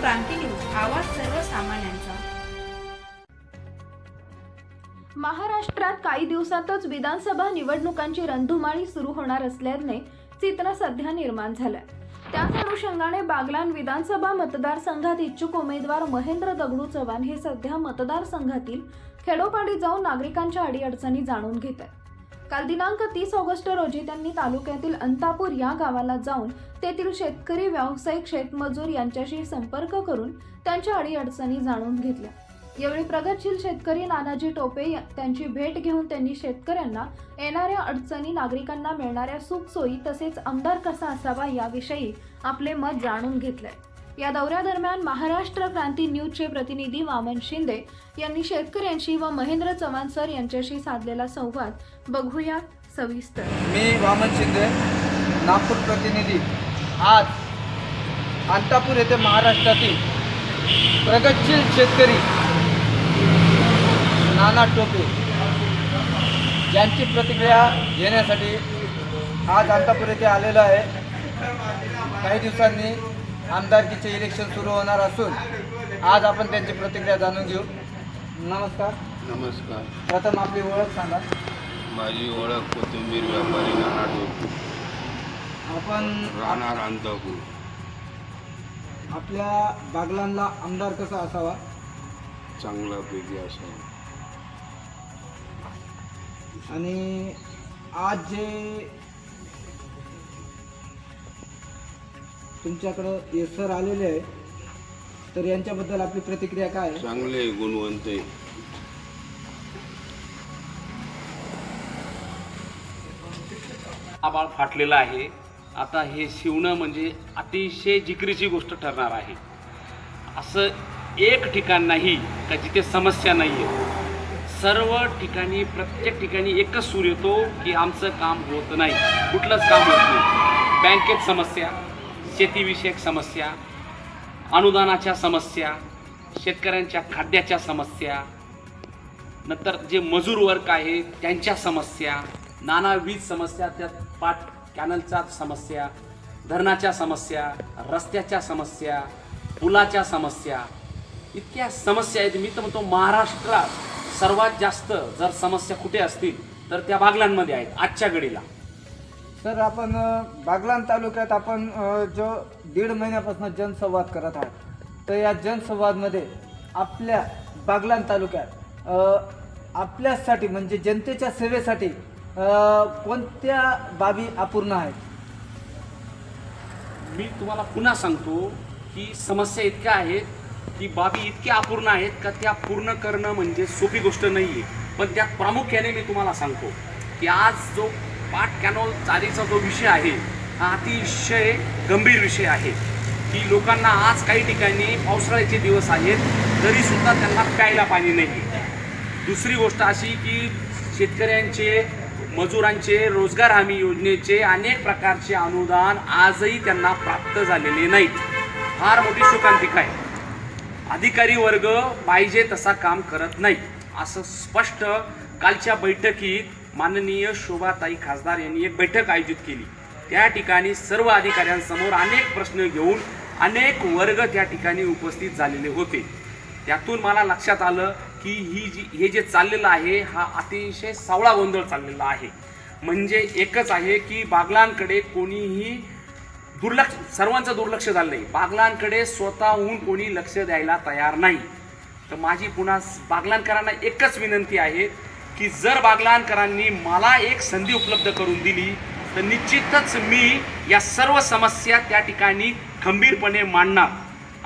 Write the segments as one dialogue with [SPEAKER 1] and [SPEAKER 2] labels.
[SPEAKER 1] क्रांती news आवाज सर्वसामान्यांचा.
[SPEAKER 2] महाराष्ट्रात काही दिवसातच विधानसभा निवडणुकांची रणधुमाळी सुरू होणार असल्याने चित्र सध्या निर्माण झालंय. त्याच अनुषंगाने बागलान विधानसभा मतदारसंघात इच्छुक उमेदवार महेंद्र दगडू चव्हाण हे सध्या मतदारसंघातील खेडोपाडी जाऊन नागरिकांच्या अडीअडचणी जाणून घेत आहेत. काल दिनांक तीस ऑगस्ट रोजी त्यांनी तालुक्यातील अंतापूर या गावाला जाऊन तेथील शेतकरी व्यावसायिक शेतमजूर यांच्याशी संपर्क करून त्यांच्या अडीअडचणी जाणून घेतल्या. यावेळी प्रगतशील शेतकरी नानाजी टोपे त्यांची भेट घेऊन त्यांनी शेतकऱ्यांना येणाऱ्या अडचणी नागरिकांना मिळणाऱ्या सुखसोयी तसेच आमदार कसा असावा याविषयी आपले मत जाणून घेतले या दौऱ्यादरम्यान महाराष्ट्र क्रांती न्यूजचे प्रतिनिधी वामन शिंदे यांनी शेतकऱ्यांशी व महेंद्र चव्हाण सर यांच्याशी साधलेला संवाद बघूया सविस्तर.
[SPEAKER 3] मी वामन शिंदे नागपूर प्रतिनिधी. आज अंतापूर येथे महाराष्ट्रातील प्रगतशील शेतकरी नाना टोपे यांची प्रतिक्रिया घेण्यासाठी आज अंतापूर येथे आलेलो आहे. काही दिवसांनी आमदारकीचे इलेक्शन सुरू होणार असून आज आपण त्यांची प्रतिक्रिया जाणून घेऊ. नमस्कार.
[SPEAKER 4] नमस्कार.
[SPEAKER 3] प्रथम आपली ओळख सांगा.
[SPEAKER 4] माझी ओळख कोथिंबीर व्यापारी नाना टोपू
[SPEAKER 3] आपण
[SPEAKER 4] राहणार अंतापूर
[SPEAKER 3] आपल्या बागलांना आमदार कसा असावा?
[SPEAKER 4] चांगल्यापैकी असं
[SPEAKER 3] आणि आज जे तुमच्याकडं हे सर आलेले आहे तर यांच्याबद्दल आपली प्रतिक्रिया काय? आहे
[SPEAKER 4] चांगले गुणवंत आहे.
[SPEAKER 5] आबाळ फाटलेलं आहे. आता हे शिवणं म्हणजे अतिशय जिकरीची गोष्ट ठरणार आहे. असं एक ठिकाण नाही का जिथे समस्या नाही आहे सर्व ठिकाणी प्रत्येक ठिकाणी एकच सूर येतो की आमचं काम होत नाही. कुठलंच काम होत नाही. बँकेत समस्या शेतीविषयक समस्या अनुदानाच्या समस्या शेतकऱ्यांच्या खाद्याच्या समस्या नंतर जे मजूर वर्ग आहे त्यांच्या समस्या नानाविध समस्या त्यात पाट कॅनलच्या समस्या धरणाच्या समस्या रस्त्याच्या समस्या पुलाच्या समस्या इतक्या समस्या आहेत. मी तर म्हणतो महाराष्ट्रात सर्वात जास्त जर समस्या कुठे असतील तर त्या बागलांमध्ये आहेत आजच्या घडीला.
[SPEAKER 3] सर आपण बागलान तालुक्यात आपण जो दीड महिन्यापासून जनसंवाद करत आहोत तर या जनसंवादमध्ये आपल्या बागलान तालुक्यात आपल्यासाठी म्हणजे जनतेच्या सेवेसाठी कोणत्या बाबी अपूर्ण आहेत?
[SPEAKER 5] मी तुम्हाला पुन्हा सांगतो की समस्या इतक्या आहेत की बाबी इतक्या अपूर्ण आहेत का त्या पूर्ण करणं म्हणजे सोपी गोष्ट नाही आहे पण त्यात प्रामुख्याने मी तुम्हाला सांगतो की आज जो पाट कॅनॉल चारीचा जो विषय आहे हा अतिशय गंभीर विषय आहे. की लोकांना आज काही ठिकाणी पावसाळ्याचे दिवस आहेत तरीसुद्धा त्यांना प्यायला पाणी नाही. दुसरी गोष्ट अशी की शेतकऱ्यांचे मजुरांचे रोजगार हमी योजनेचे अनेक प्रकारचे अनुदान आजही त्यांना प्राप्त झालेले नाहीत. फार मोठी शोकांतिका आहे. अधिकारी वर्ग पाहिजे तसा काम करत नाही असं स्पष्ट कालच्या बैठकीत माननीय शोभाताई खासदार यांनी एक बैठक आयोजित केली. त्या ठिकाणी सर्व अधिकाऱ्यांसमोर अनेक प्रश्न घेऊन अनेक वर्ग त्या ठिकाणी उपस्थित झालेले होते. त्यातून मला लक्षात आलं की ही जी हे जे चाललेलं आहे हा अतिशय सावळा गोंधळ चाललेला आहे. म्हणजे एकच आहे की बागलांकडे कोणीही दुर्लक्ष सर्वांचं दुर्लक्ष झालं नाही. बागलांकडे स्वतःहून कोणी लक्ष द्यायला तयार नाही. तर माझी पुन्हा बागलांकरांना एकच विनंती आहे की जर बागलांकरांनी मला एक संधी उपलब्ध करून दिली तर निश्चितच मी या सर्व समस्या त्या ठिकाणी खंबीरपणे मांडणार.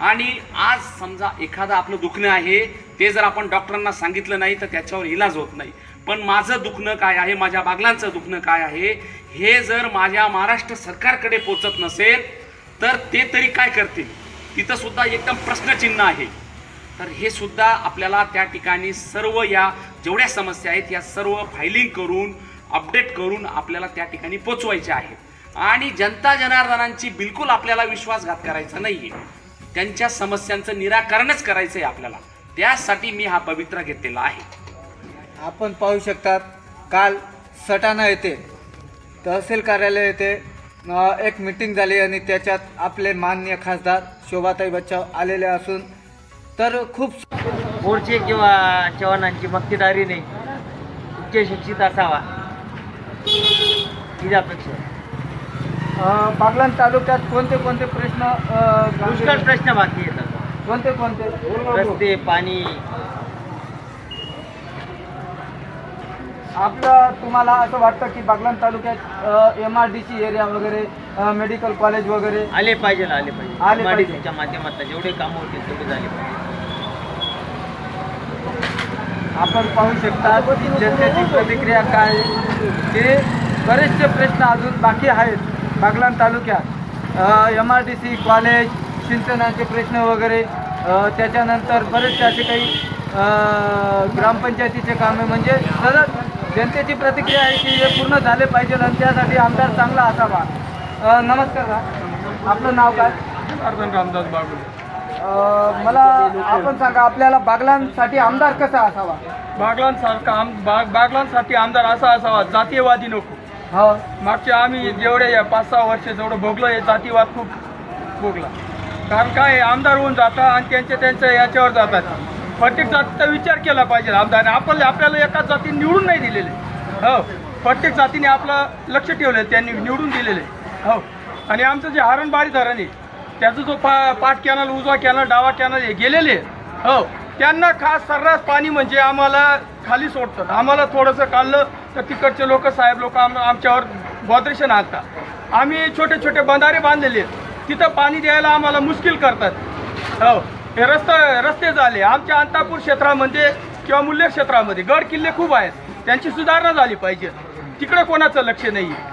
[SPEAKER 5] आणि आज समजा एखादं आपलं दुखणं आहे ते जर आपण डॉक्टरांना सांगितलं नाही तर त्याच्यावर इलाज होत नाही. पण माझं दुखणं काय आहे माझ्या बागलांचं दुखणं काय आहे हे जर माझ्या महाराष्ट्र सरकारकडे पोचत नसेल तर ते तरी काय करतील? तिथं सुद्धा एकदम प्रश्नचिन्ह आहे. तर हे सुद्धा आपल्याला त्या ठिकाणी सर्व या जेवढ्या समस्या आहेत या सर्व फायलिंग करून अपडेट करून आपल्याला त्या ठिकाणी पोचवायच्या आहेत. आणि जनता जनार्दनांची बिलकुल आपल्याला विश्वासघात करायचा नाही आहे त्यांच्या समस्यांचं निराकरणच करायचं आहे आपल्याला. त्यासाठी मी हा पवित्रा घेतलेला आहे.
[SPEAKER 3] आपण पाहू शकतात काल सटाणा येथे तहसील कार्यालय येथे एक मिटिंग झाली आणि त्याच्यात आपले माननीय खासदार शोभाताई बच्चाव आलेले असून तर खूप
[SPEAKER 6] मोर्चे किंवा जवानांची मक्तेदारी नाही उच्च शिक्षित असावा. हीच अपेक्षा
[SPEAKER 3] बागलाण तालुक्यात कोणते कोणते प्रश्न अ,
[SPEAKER 6] पुष्कळ प्रश्न बाकी येतात
[SPEAKER 3] कोणते कोणते?
[SPEAKER 6] रस्ते पाणी.
[SPEAKER 3] आपलं तुम्हाला असं वाटतं की बागलाण तालुक्यात M R D C area वगैरे मेडिकल कॉलेज वगैरे.
[SPEAKER 6] आले पाहिजे आले
[SPEAKER 3] आले
[SPEAKER 6] पाहिजे
[SPEAKER 3] पाहिजे.
[SPEAKER 6] च्या माध्यमातून जेवढे कामं होतील तेवढे झाले पाहिजे.
[SPEAKER 3] आपण पाहू शकता जनतेची प्रतिक्रिया काय. ते बरेचसे प्रश्न अजून बाकी आहेत. बागलाण तालुक्यात. M R D C college सिंचनाचे प्रश्न वगैरे. अ, त्याच्यानंतर बरेचसे असे काही अ, ग्रामपंचायतीचे कामे म्हणजे सतत जनतेची प्रतिक्रिया आहे की हे पूर्ण झाले पाहिजे आणि त्यासाठी आमदार चांगला असावा. नमस्कार आपलं नाव काय?
[SPEAKER 7] अर्धन रामदास बागुल.
[SPEAKER 3] मला आपण सांगा आपल्याला बागलांसाठी आमदार कसा असावा?
[SPEAKER 7] बागलान सारखा आम बाग बागलांसाठी आमदार असा असावा जातीयवादी नको.
[SPEAKER 3] हो.
[SPEAKER 7] मागच्या आम्ही जेवढे या पाच सहा वर्ष जेवढं भोगलो हे जातीवाद खूप भोगला. कारण काय आमदार होऊन जातात आणि त्यांच्या त्यांच्या याच्यावर जातात. प्रत्येक जातीचा विचार केला पाहिजे आमदाराने आपण आपल्याला एकाच जाती निवडून नाही दिलेले. हो. प्रत्येक जातीने आपलं लक्ष ठेवलं त्यांनी निवडून दिलेले. हो. आणि आमचं जे हरणबारी धरण आहे त्याचा जो पा पाठ कॅनल उजवा कॅनल डावा कॅनल हे गेलेले हो. त्यांना खास सर्रास पाणी म्हणजे आम्हाला खाली सोडतात. आम्हाला थोडंसं काढलं तर तिकडचे लोक साहेब लोक आम आमच्यावर बॉद्रेशन आणतात आम्ही छोटे छोटे बंधारे बांधलेले आहेत. तिथं पाणी द्यायला आम्हाला मुश्किल करतात. हो. हे रस्ता रस्ते झाले. आमच्या अंतापूर क्षेत्रामध्ये किंवा मूल्य क्षेत्रामध्ये गड किल्ले खूप आहेत. त्यांची सुधारणा झाली पाहिजे. तिकडे कोणाचं लक्ष नाही आहे